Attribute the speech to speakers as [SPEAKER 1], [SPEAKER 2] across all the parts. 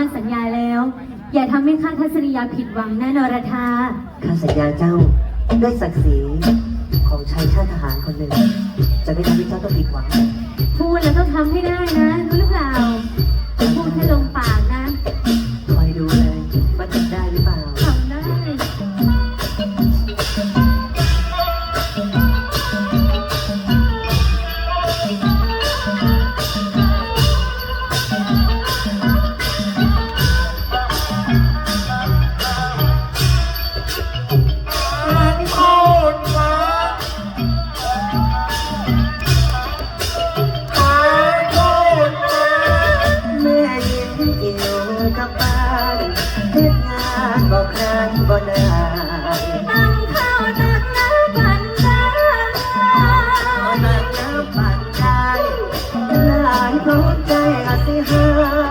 [SPEAKER 1] ั่นสัญญาแล้ว อย่าทำให้ข้าทัศนียาผิดหวังแน่นอนราธา
[SPEAKER 2] ข้าสัญญาเจ้าด้วยศักดิ์ศรีของชายชาติทหารคนหนึ่ง จะไม่ทำให้เจ้าต้องผิดหวัง
[SPEAKER 1] พูดแล้วต้องทำให้ได้นะ กั
[SPEAKER 2] บบ้านเฮ็ดงานบ่ครั้งบ่นาน
[SPEAKER 1] ตั้งข้าวตักน้ำปั่นได้
[SPEAKER 2] ตั้ำปั่นได้ายคใจอาสิหาย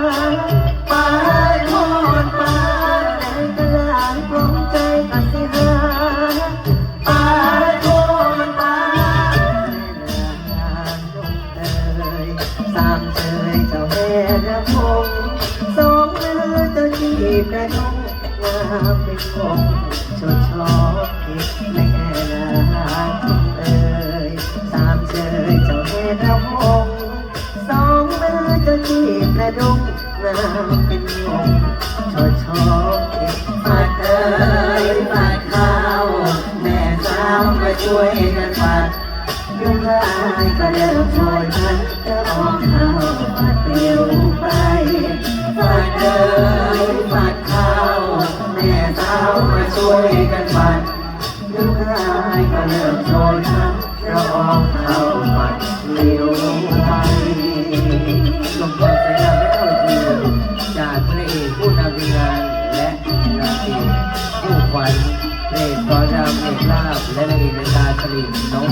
[SPEAKER 2] คงชดชอบผิดแม่นาคุณเยสามเจยเจ้าเฮระวงสองมือจ้าที่ระดงงามเป็นยงชดชอบผิดากเอ๋ยฝากข้าวแม่สาวมาช่วยกันฝากยกลายก็เริ่มช่วยกันจะออกหา
[SPEAKER 3] Don't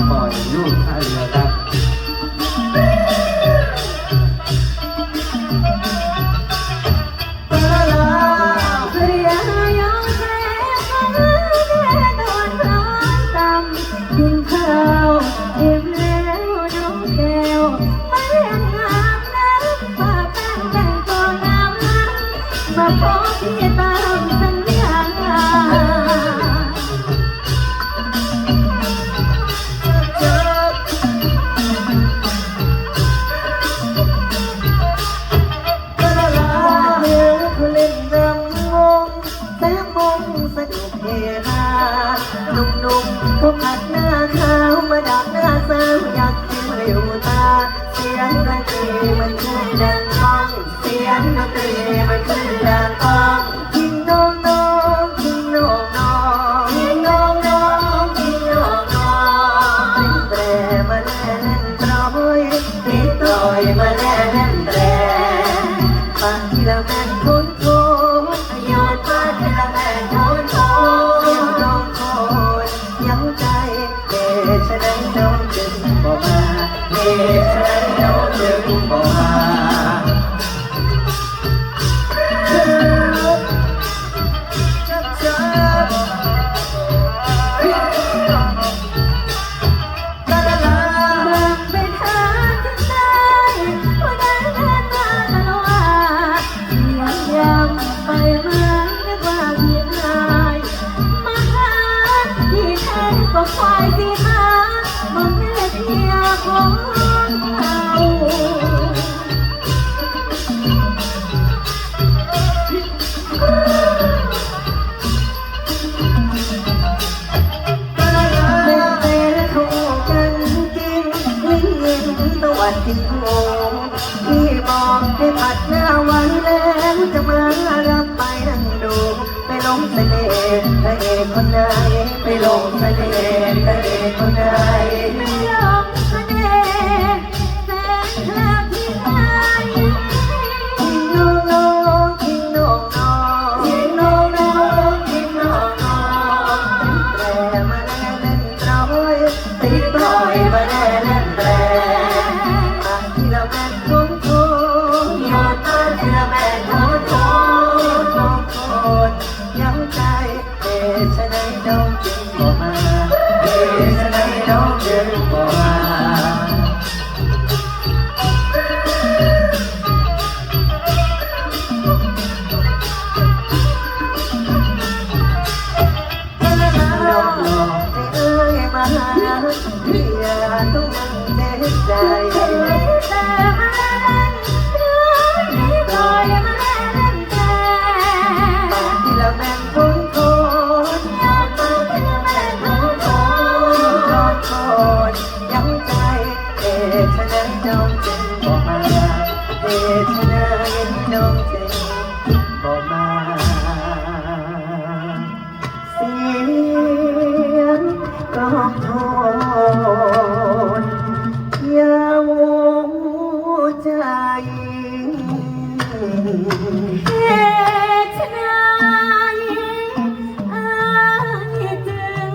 [SPEAKER 3] อั
[SPEAKER 2] ดหน้าขาวมาดักหน้าสาวอยากกินอยู่ตา เสียง Yeah. านจิโม
[SPEAKER 1] ที่
[SPEAKER 2] บอกให้ผัดหน้าไว้แล้วจะมารับไปนั่งดูไปลงเสน่ห์พระเอกคนไหนไปลงเสน่ห์พระเอกคนไหน Hey. ใจเหตุใดอา
[SPEAKER 4] ยจึง